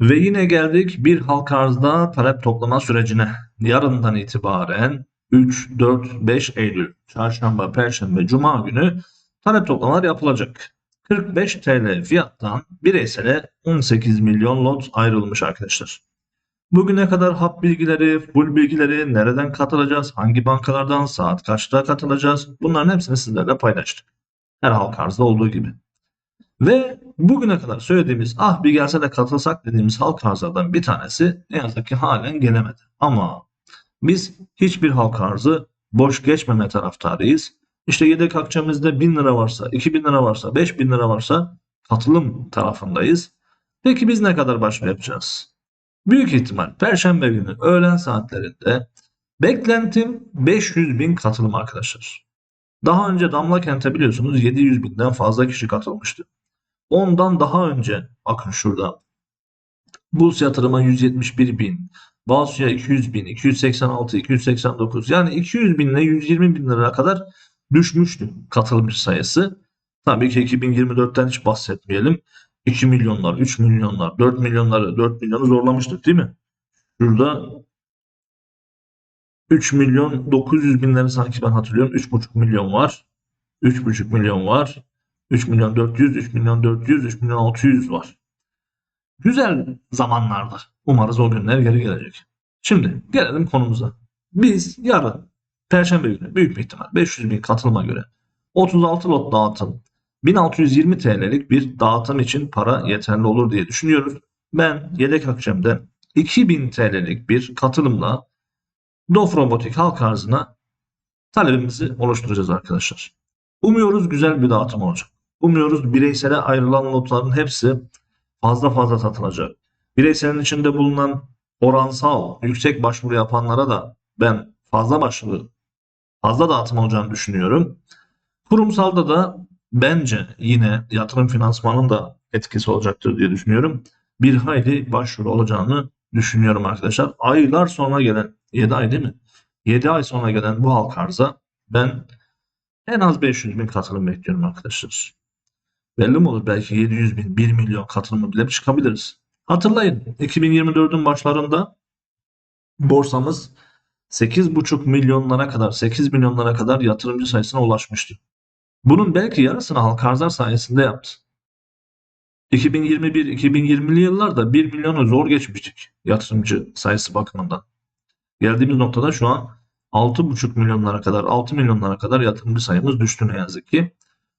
Ve yine geldik bir halka arzda talep toplama sürecine. Yarından itibaren 3, 4, 5 Eylül, çarşamba, perşembe, cuma günü talep toplamalar yapılacak. 45 TL fiyattan bireysele 18 milyon lot ayrılmış arkadaşlar. Bugüne kadar hap bilgileri, full bilgileri, nereden katılacağız, hangi bankalardan, saat kaçta katılacağız bunların hepsini sizlerle paylaştık. Her halka arzda olduğu gibi. Ve bugüne kadar söylediğimiz ah bir gelse de katılsak dediğimiz halk arzlardan bir tanesi ne yazık ki halen gelemedi. Ama biz hiçbir halk arzı boş geçmeme taraftarıyız. İşte yedek akçemizde 1000 lira varsa, 2000 lira varsa, 5000 lira varsa katılım tarafındayız. Peki biz ne kadar başvuru yapacağız? Büyük ihtimal Perşembe günü öğlen saatlerinde beklentim 500 bin katılım arkadaşlar. Daha önce Damla Kent'e biliyorsunuz 700 binden fazla kişi katılmıştı. Ondan daha önce bakın şurada Burs yatırıma 171 bin, Balsu'ya 200 bin, 286, 289 yani 200 bin ile 120 bin lira kadar düşmüştü katılmış sayısı. Tabii ki 2024'ten hiç bahsetmeyelim. 2 milyonlar, 3 milyonlar, 4 milyonları, 4 milyonu zorlamıştık değil mi? Şurada 3 milyon 900 binleri sanki ben hatırlıyorum. 3,5 milyon var. 3,5 milyon var. 3 milyon 400, 3 milyon 400, 3 milyon 600 var. Güzel zamanlarda. Umarız o günler geri gelecek. Şimdi gelelim konumuza. Biz yarın Perşembe günü büyük bir ihtimal 500 bin katılıma göre 36 lot dağıtım 1620 TL'lik bir dağıtım için para yeterli olur diye düşünüyoruz. Ben yedek akçemden 2000 TL'lik bir katılımla Dof Robotik halk arzına talebimizi oluşturacağız arkadaşlar. Umuyoruz güzel bir dağıtım olacak. Umuyoruz bireysele ayrılan lotların hepsi fazla fazla satılacak. Bireyselin içinde bulunan oransal yüksek başvuru yapanlara da ben fazla başvuru fazla dağıtım olacağını düşünüyorum. Kurumsalda da bence yine yatırım finansmanın da etkisi olacaktır diye düşünüyorum. Bir hayli başvuru olacağını düşünüyorum arkadaşlar. Aylar sonra gelen 7 ay değil mi? 7 ay sonra gelen bu halk arza ben en az 500 bin katılım bekliyorum arkadaşlar. Belli mi olur? Belki 700 bin, 1 milyon katılımı bile çıkabiliriz. Hatırlayın 2024'ün başlarında borsamız 8,5 milyonlara kadar, 8 milyonlara kadar yatırımcı sayısına ulaşmıştı. Bunun belki yarısını halk arzlar sayesinde yaptı. 2021-2020'li yıllarda 1 milyonu zor geçmiştik yatırımcı sayısı bakımından. Geldiğimiz noktada şu an 6,5 milyonlara kadar, 6 milyonlara kadar yatırımcı sayımız düştü ne yazık ki.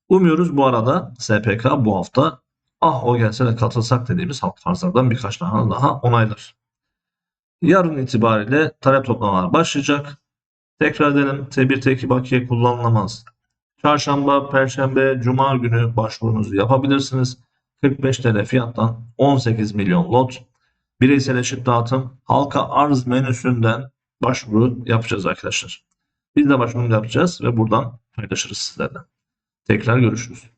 Umuyoruz bu arada SPK bu hafta ah o gelse de katılsak dediğimiz halk arzlardan birkaç tane daha onaylar. Yarın itibariyle talep toplamalar başlayacak. Tekrar edelim T1 T2 bakiye kullanılamaz. Çarşamba, Perşembe, Cuma günü başvurunuzu yapabilirsiniz. 45 TL fiyattan 18 milyon lot. Bireysel eşit dağıtım halka arz menüsünden başvuru yapacağız arkadaşlar. Biz de başvuru yapacağız ve buradan paylaşırız sizlerle. Tekrar görüşürüz.